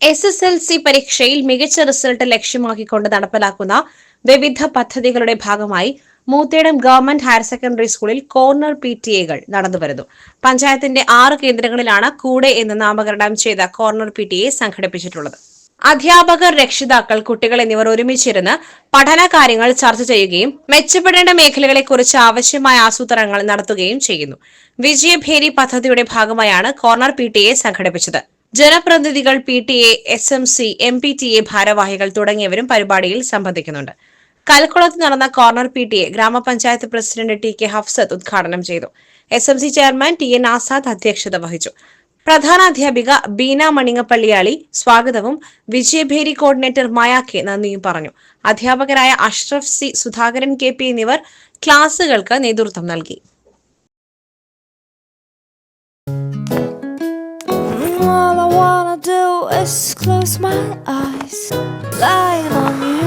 S S L C പരീക്ഷയിൽ മികച്ച result ലക്ഷ്യമാക്കിക്കൊണ്ട് നടപ്പിലാക്കുന്ന വിവിധ പദ്ധതികളുടെ ഭാഗമായി മൂത്തേടം ഗവൺമെന്റ് ഹയർ സെക്കൻഡറി സ്കൂളിൽ കോർണർ പി ടി എകൾ നടന്നുവരുന്നു പഞ്ചായത്തിന്റെ ആറ് കേന്ദ്രങ്ങളിലാണ് കൂടെ എന്ന് നാമകരണം ചെയ്ത കോർണർ പി ടി എ സംഘടിപ്പിച്ചിട്ടുള്ളത്. അധ്യാപകർ രക്ഷിതാക്കൾ കുട്ടികൾ എന്നിവർ ഒരുമിച്ചിരുന്ന് പഠന കാര്യങ്ങൾ ചർച്ച ചെയ്യുകയും മെച്ചപ്പെടേണ്ട മേഖലകളെക്കുറിച്ച് ആവശ്യമായ ആസൂത്രണങ്ങൾ നടത്തുകയും ചെയ്യുന്നു. വിജയഭേരി പദ്ധതിയുടെ ഭാഗമായാണ് കോർണർ പി ടി എ സംഘടിപ്പിച്ചത്. ജനപ്രതിനിധികൾ P T A S M C M P T A ഭാരവാഹികൾ തുടങ്ങിയവരും പരിപാടിയിൽ സംബന്ധിക്കുന്നുണ്ട്. കൽക്കുളത്ത് നടന്ന കോർണർ പി ടി എ ഗ്രാമപഞ്ചായത്ത് പ്രസിഡന്റ് ടി കെ ഹഫ്സത്ത് ഉദ്ഘാടനം ചെയ്തു. S M C chairman T N Azad അധ്യക്ഷത വഹിച്ചു. പ്രധാനാധ്യാപിക ബീന മണിങ്ങപ്പള്ളിയാളി സ്വാഗതവും വിജയഭേരി കോർഡിനേറ്റർ മായ നന്ദിയും പറഞ്ഞു. അധ്യാപകരായ Ashraf C Sudhakaran K P എന്നിവർ ക്ലാസുകൾക്ക് നേതൃത്വം നൽകി. Close my eyes, lying on you.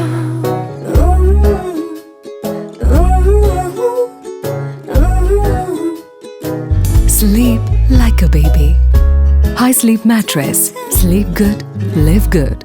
Sleep like a baby. High Sleep Mattress. Sleep good, live good.